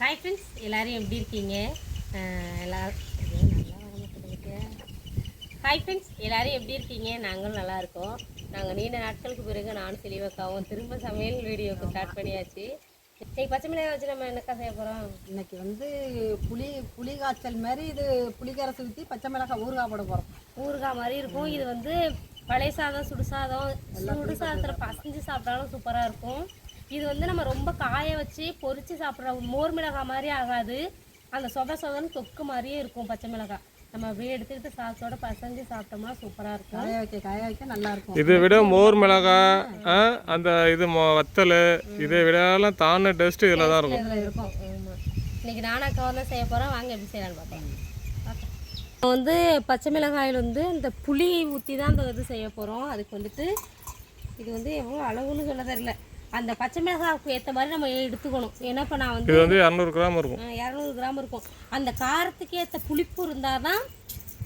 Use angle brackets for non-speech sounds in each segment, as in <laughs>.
Hi friends எல்லாரும் எப்படி இருக்கீங்க? எல்லாரும் ஹாய் ஃப்ரெண்ட்ஸ் எல்லாரும் எப்படி இருக்கீங்க? நாங்களும் நல்லா இருக்கோம். நாங்கள் நீண்ட நாட்களுக்கு பிறகு நானும் தெளிவக்காவும் திரும்ப சமையல் வீடியோக்கு ஸ்டார்ட் பண்ணியாச்சு. இன்னைக்கு பச்சை மிளகாய் வச்சு நம்ம என்னக்கா செய்ய போகிறோம் இன்னைக்கு வந்து புளி புளி காய்ச்சல் மாதிரி இது புளிக்கரசு ஊற்றி பச்சை மிளகாய் ஊறுகாய் போட போகிறோம் ஊறுகாய் மாதிரி இருக்கும். இது வந்து பழைய சாதம் சுடு சாதம். சுடு சாதத்தில் பசஞ்சு சாப்பிட்டாலும் சூப்பராக இருக்கும். இது வந்து நம்ம ரொம்ப காய வச்சு பொரிச்சு சாப்பிட்ற மோர் மிளகாய் மாதிரி ஆகாது. அந்த சொத சொதன்னு தொக்கு மாதிரியே இருக்கும் பச்சை மிளகாய் நம்ம அப்படியே எடுத்துக்கிட்டு சாசோட பசஞ்சு சாப்பிட்டோம்னா சூப்பராக இருக்கும். காய வைக்க காய வைக்க நல்லா இருக்கும். இதை விட மோர் மிளகாய் அந்த இது மொ- வத்தல் இதை விடலாம் தான டெஸ்ட் இதில் தான் இருக்கும். இதில் இருக்கும். ஆமாம் இன்னைக்கு நானும் அக்கா தான் செய்ய போகிறேன் வாங்க எப்படி செய்யலான்னு பார்ப்போம். இப்போ வந்து பச்சை மிளகாயில் வந்து இந்த புளி ஊற்றி தான் அந்த இது செய்ய போகிறோம் அதுக்கு வந்துட்டு இது வந்து எவ்வளோ அளவுன்னு சொல்ல தெரியல. அந்த பச்சை மிளகாய்க்கு ஏற்ற மாதிரி நம்ம எடுத்துக்கணும். ஏன்னா இப்போ நான் வந்து இது வந்து இரநூறு கிராம் இருக்கும். இரநூறு கிராம் இருக்கும். அந்த காரத்துக்கு ஏற்ற புளிப்பு இருந்தால் தான்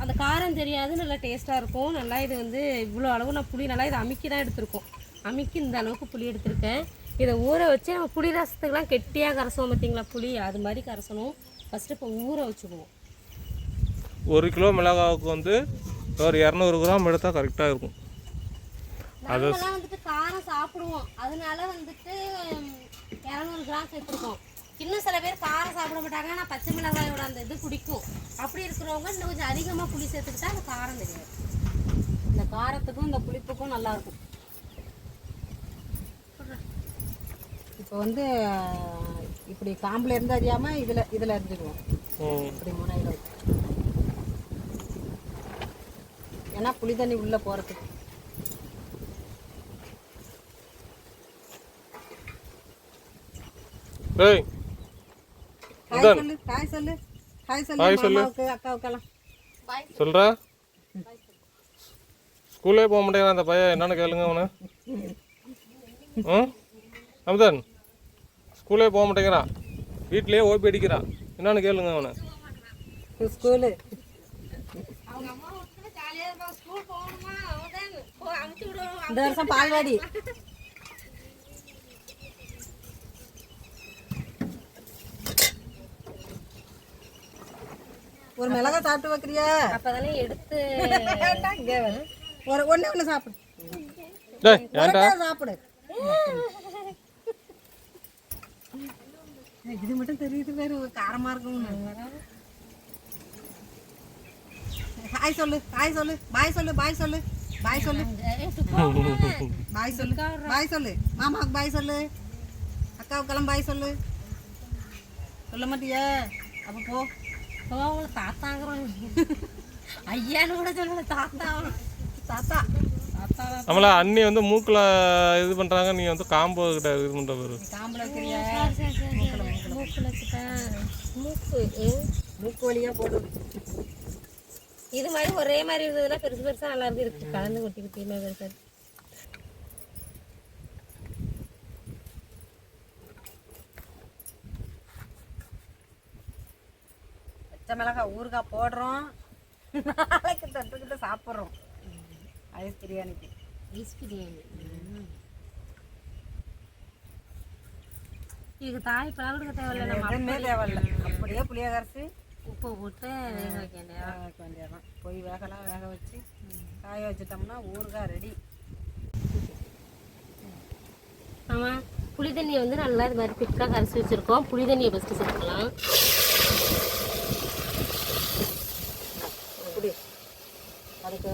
அந்த காரம் தெரியாது நல்லா டேஸ்ட்டாக இருக்கும். நல்லா இது வந்து இவ்வளோ அளவு நான் புளி நல்லா இதை அமுக்கி தான் எடுத்திருக்கோம். அமுக்கி இந்த அளவுக்கு புளி எடுத்திருக்கேன். இதை ஊற வச்சு நம்ம புளி ரசத்துக்குலாம் கெட்டியாக கரைசோம் பார்த்தீங்களா புளி? அது மாதிரி கரைசணும். ஃபஸ்ட்டு இப்போ ஊற வச்சுக்குவோம். ஒரு கிலோ மிளகாவுக்கு வந்து ஒரு இரநூறு கிராம் எடுத்தால் கரெக்டாக இருக்கும். நாங்களாம் வந்துட்டு காரம் சாப்பிடுவோம். அதனால வந்துட்டு இரநூறு கிராம் சேர்த்துருக்கோம். இன்னும் சில பேர் காரம் சாப்பிட மாட்டாங்க. ஆனால் பச்சை மிளகாயோட அந்த இது பிடிக்கும் அப்படி இருக்கிறவங்க இன்னும் கொஞ்சம் அதிகமாக புளி சேர்த்துக்கிட்டா அந்த காரம் தெரியாது. இந்த காரத்துக்கும் இந்த புளிப்புக்கும் நல்லா இருக்கும். இப்போ வந்து இப்படி காம்பில் இருந்து அறியாமல் இதில் இதில் அறிஞ்சிடுவோம். ம். இப்படி முனையில் ஏன்னா புளி தண்ணி உள்ளே போகிறதுக்கு ஏய் சொல்லு காய் சொல்லு. காய் சொல்லு அக்காவுக்கெல்லாம். ஸ்கூலே போக மாட்டேங்கிறான் அந்த பையன். என்னன்னு கேளுங்க அவனு. ம்? அமுதன் ஸ்கூலே போக மாட்டேங்கிறான். வீட்லயே ஓபி அடிக்கிறான் என்னன்னு கேளுங்க அவனை. ஸ்கூலு. இந்த வருஷம் பால்வாடி. ஒரு மிளகாய் சாப்பிட்டு வைக்கிறியா எடுத்து. ஒரு ஒண்ணே ஒன்று சாப்பிடு. டேய் ஏன்டா? ஒருக்கா சாப்பிடு. இது மட்டும் தெரியுது வேறு காரமா இருக்கும் ஹாய் சொல்லு ஹாய் சொல்லு பாய் சொல்லு பாய் சொல்லு பாய் சொல்லு. பாய் சொல்லு பாய் சொல்லு. மாமாவுக்கு பாய் சொல்லு. அக்காவுக்கெல்லாம் பாய் சொல்லு. சொல்ல மாட்டியா? அப்போ போ. அவங்கள தாத்தாங்கிறோம் ஐயான்னு கூட சொல்லல தாத்தா. தாத்தா. தாத்தா நம்மள அண்ணி வந்து மூக்கில் இது பண்ணுறாங்க நீ வந்து காம்போ கிட்ட இது பண்ணுற பாரு. காம்பில் மூக்குல மூக்கு. மூக்கு வழியா போடு. இது மாதிரி ஒரே மாதிரி இருந்ததுன்னா பெருசு பெருசா நல்லா இருக்கு. இருக்கு கலந்து கொட்டி குட்டியுமே பெருசா பச்சை மிளகாய் ஊறுகாய் போடுறோம். நாளைக்கு தொட்டுக்கிட்டு சாப்பிட்றோம். ஐஸ் பிரியாணிக்கு. ஐஸ் பிரியாணி. இதுக்கு தாய் பழம் கொடுக்க தேவையில்ல நம்ம எதுவுமே தேவையில்ல. அப்படியே புளியகரைச்சி உப்பு போட்டு வேக வைக்க வேண்டியது வேக வைக்க வேண்டியதான் போய் வேகலாம் வேக வச்சு காய வச்சிட்டோம்னா ஊறுகாய் ரெடி. ஆமா புளி தண்ணியை வந்து நல்லா இது மாதிரி பிக்காக கரைச்சி வச்சிருக்கோம். புளி தண்ணியை ஃபஸ்ட்டு சேர்த்துக்கலாம்.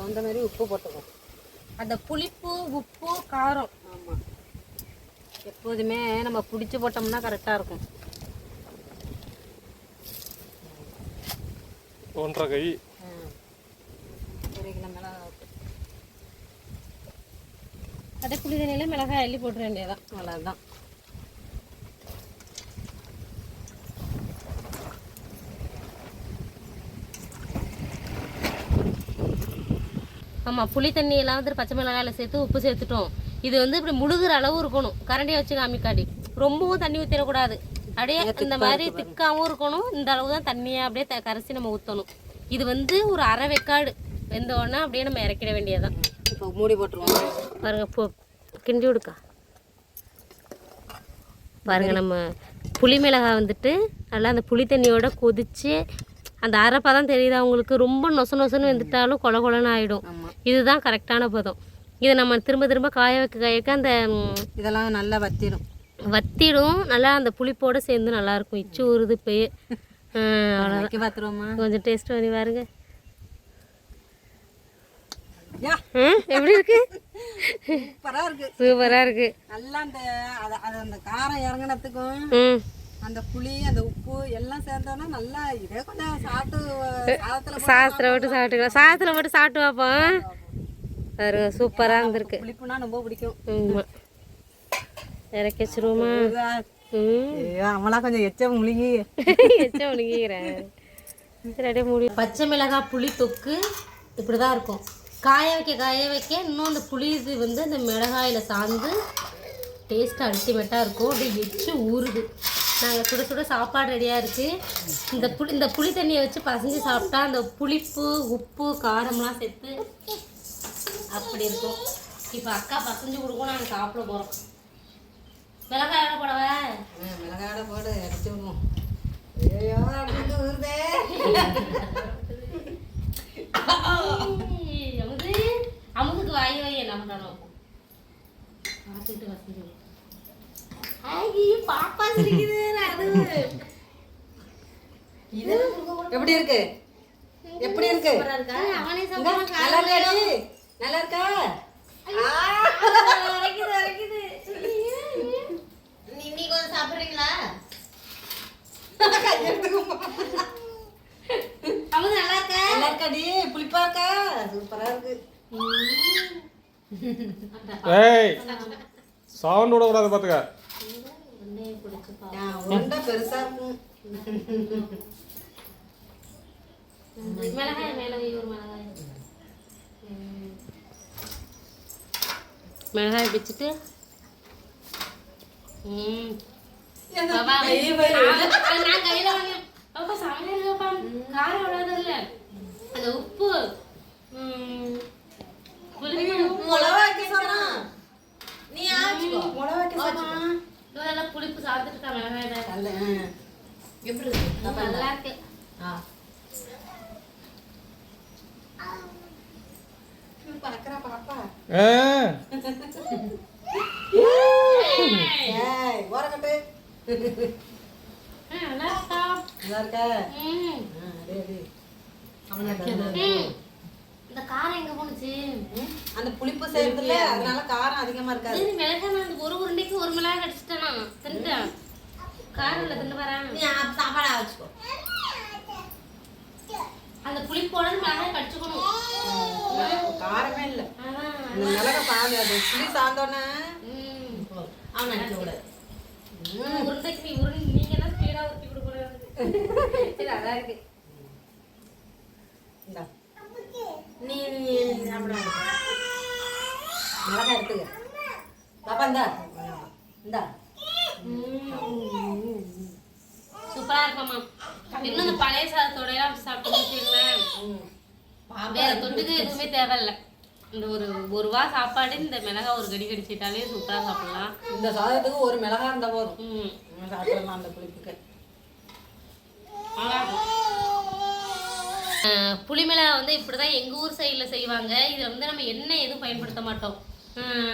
தகுந்த மாதிரி உப்பு போட்டுக்கோ. அந்த புளிப்பு உப்பு காரம். ஆமாம் எப்போதுமே நம்ம பிடிச்சி போட்டோம்னா கரெக்டாக இருக்கும். ஒன்றரை கை. ஒரு கிலோ மிளகாய் அதே புளி தண்ணியில் மிளகாய் அள்ளி போட்டுற வேண்டியதான் அவ்வளோதான் ஆமாம் புளி தண்ணி எல்லாம் வந்து பச்சை மிளகாயில் சேர்த்து உப்பு சேர்த்துட்டோம். இது வந்து இப்படி முழுகிற அளவு இருக்கணும். கரண்டியை வச்சு காமிக்காடி ரொம்பவும் தண்ணி ஊற்றிடக்கூடாது அப்படியே இந்த மாதிரி திக்காவும் இருக்கணும். இந்த அளவு தான் தண்ணியை அப்படியே த- கரைச்சி நம்ம ஊற்றணும் இது வந்து ஒரு அரை வெக்காடு. வெந்த உடனே அப்படியே நம்ம இறக்கிட வேண்டியதுதான். இப்போ மூடி போட்டுருவோம். பாருங்க போ. கிண்டி விடுக்கா. பாருங்க நம்ம புளி மிளகாய் வந்துட்டு நல்லா அந்த புளி தண்ணியோட கொதிச்சு அந்த அரைப்பா தான் தெரியுது அவங்களுக்கு ரொம்ப நொச நொசன்னு வெந்துட்டாலும் கொல கொலன்னு ஆகிடும் இதுதான் கரெக்டான பதம். இதை நம்ம திரும்ப திரும்ப காய வைக்க காய வைக்க அந்த இதெல்லாம் நல்லா வத்திடும் வத்திடும். நல்லா அந்த புளிப்போடு சேர்ந்து நல்லாயிருக்கும். இச்சு ஊறுது இப்போயே அவ்வளோதான் கொஞ்சம் டேஸ்ட் பண்ணி பாருங்க. எப்படி இருக்கு? சூப்பராக இருக்கு. சூப்பராக இருக்கு. நல்லா அந்த காரம் இறங்கினத்துக்கும் ம். அந்த புளி அந்த உப்பு எல்லாம் சேர்ந்தோன்னா நல்லா இதே கொஞ்சம் சாப்பிட்டு சாதத்தில் சாதத்தில் போட்டு சாப்பிட்டுக்கலாம். சாதத்தில் போட்டு சாப்பிட்டு பார்ப்போம் பாருங்க சூப்பராக இருந்திருக்கு. புளிப்புனா ரொம்ப பிடிக்கும். ஆமாம் இறக்கி வச்சிருவோமா? ம். ஐயோ அவளாம் கொஞ்சம் எச்ச முழுங்கி. <laughs> எச்ச உணங்கிக்கிறேன் சரி அப்படியே முடி. பச்சை மிளகாய் புளி தொக்கு இப்படி தான் இருக்கும். காய வைக்க காய வைக்க இன்னும் அந்த புளி இது வந்து அந்த மிளகாயில் சார்ந்து டேஸ்ட் அல்டிமேட்டாக இருக்கும். அப்படியே எச்சு ஊறுது. நாங்கள் சுட சுட சாப்பாடு ரெடியாக இருக்குது இந்த புளி இந்த புளி தண்ணியை வச்சு பசஞ்சு சாப்பிட்டா அந்த புளிப்பு உப்பு காரம்லாம் சேர்த்து அப்படி இருக்கும். இப்போ அக்கா பசஞ்சு கொடுக்கும் நாங்கள் சாப்பிட போகிறோம் மிளகாய் எவ்வளோ போடவா? மிளகாட போடு அடிச்சு விடுவோம் அமுதுக்கு வாய் வாய் என்ன பண்ணணும்? பார்த்துட்டு வசதி பாப்பா சிரிக்குது அது எப்படி இருக்கு? எப்படி இருக்கு? நல்லா இருக்காடி நல்லா இருக்கா? சாப்பிட்றீங்களா? அமுது நல்லா இருக்கா? நல்லா இருக்காடி புளிப்பா இருக்கா? சூப்பரா இருக்கு. ஏய் சவுண்ட் விடக்கூடாது பார்த்துக்க. ஆ, உருண்டை பெருசா இருக்கும் மிளகாய் மிளகாய் ஒரு மிளகாய் ம். மிளகாய் பிச்சுட்டு ம் பாபா, நான் நான் கையில வாங்கினேன். பாப்பா, செமையா இருக்கு பாப்பா. காரம் அவ்வளவு இல்ல. அந்த உப்பு ம், புளிப்பு, மிளகா வைக்க சொல்றான் நீ ஆச்சுக்கோ மிளகா வைக்க பாப்பா, இவன் நல்லா புளிப்பு சாப்பிட்டுட்டு இருக்கா மிளகாயில. நல்ல எப்படி இருக்கு நல்லா இருக்கு ஆ பாக்குறா பாப்பா ஆ ஏய் ஓரக்கட்டு ம், நல்லா இருக்கா நல்லா இருக்கா ம் ஆ, அடே, அடே. அவனை தந்து. ம். இந்த காரம் எங்க போனுச்சு அந்த புளிப்பு சேர்ந்துல அதனால காரம் அதிகமா இருக்காது. இது மிளகாய் நான் ஒரு உருண்டைக்கு ஒரு மிளகாய் கடிச்சிட்டேனா தின்ட்டேன் காரம் இல்லை தின்னு வரேன் நீ சாப்பாடா வச்சுக்கோ அந்த புளிப்போட மிளகாய் கடிச்சுக்கணும். காரமே இல்ல. இந்த மிளகா பாரு அது புளி சாந்தோன்னே. அவன் நினைக்க கூடாது ஒரு உருண்டைக்கு நீ உருண்டை நீங்க தான் ஸ்பீடா ஊற்றி கொடுக்கணும் சரி அதான் இருக்கு. நீ நீ சாப்பிட மிளகா எடுத்துக்க. பாப்பா இந்தா. இந்தா. சூப்பரா இருக்கும்மா. இன்னும் இந்த பழைய சாதத்தோட சாப்பிட்டு வேற தொட்டுக்கு எதுவுமே தேவையில்ல. இந்த ஒரு ஒரு வா சாப்பாடு இந்த மிளகாய் ஒரு கடி கடிச்சிட்டாலே சூப்பரா சாப்பிடலாம். இந்த சாதத்துக்கு ஒரு மிளகா இருந்தா போதும். சாப்பிடலாம் அந்த புளிப்புக்கு. புளிமிளகா வந்து இப்படி தான் எங்கள் ஊர் சைடில் செய்வாங்க. இதில் வந்து நம்ம எண்ணெய் எதுவும் பயன்படுத்த மாட்டோம்.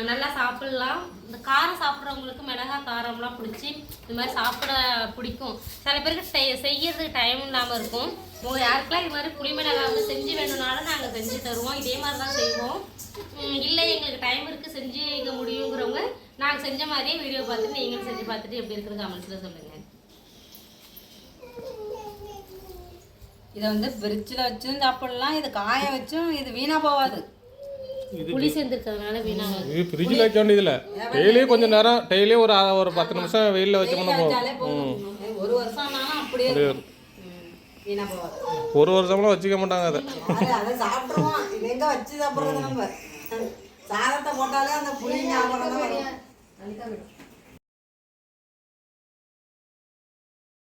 நல்லா சாப்பிடலாம். இந்த காரம் சாப்பிட்றவங்களுக்கு மிளகா காரம்லாம் பிடிச்சி இது மாதிரி சாப்பிட பிடிக்கும். சில பேருக்கு செய் செய்யறதுக்கு டைம் இல்லாமல் இருக்கும். உங்க யாருக்கெல்லாம் இது மாதிரி புளிமிளகா வந்து செஞ்சு வேணும்னாலும் நாங்கள் செஞ்சு தருவோம். இதே மாதிரி தான் செய்வோம். இல்லை எங்களுக்கு டைம் இருக்குது செஞ்சு வைக்க முடியுங்கிறவங்க நாங்கள் செஞ்ச மாதிரியே வீடியோ பார்த்துட்டு நீங்களும் செஞ்சு பார்த்துட்டு எப்படி இருக்குது கமெண்ட்ஸில் சொல்லுங்கள் இதை வந்து ஃப்ரிட்ஜில் வச்சும் சாப்பிடலாம். இது காய வச்சும் இது வீணாக போகாது. புளி சேர்ந்துருக்கிறதுனால வீணாக இது ஃப்ரிட்ஜில் வைக்க வேண்டியதில்லை. டெய்லியும் கொஞ்சம் நேரம் டெய்லியும் ஒரு ஒரு பத்து நிமிஷம் வெயிலில் வச்சோம்னா போதும். போதும் ஒரு வருஷம் ஆனாலும் அப்படியே ஒரு வருஷம்லாம் வச்சுக்க மாட்டாங்க அதை. சாதத்தை போட்டாலே அந்த புளி ஞாபகம் தான் வரும்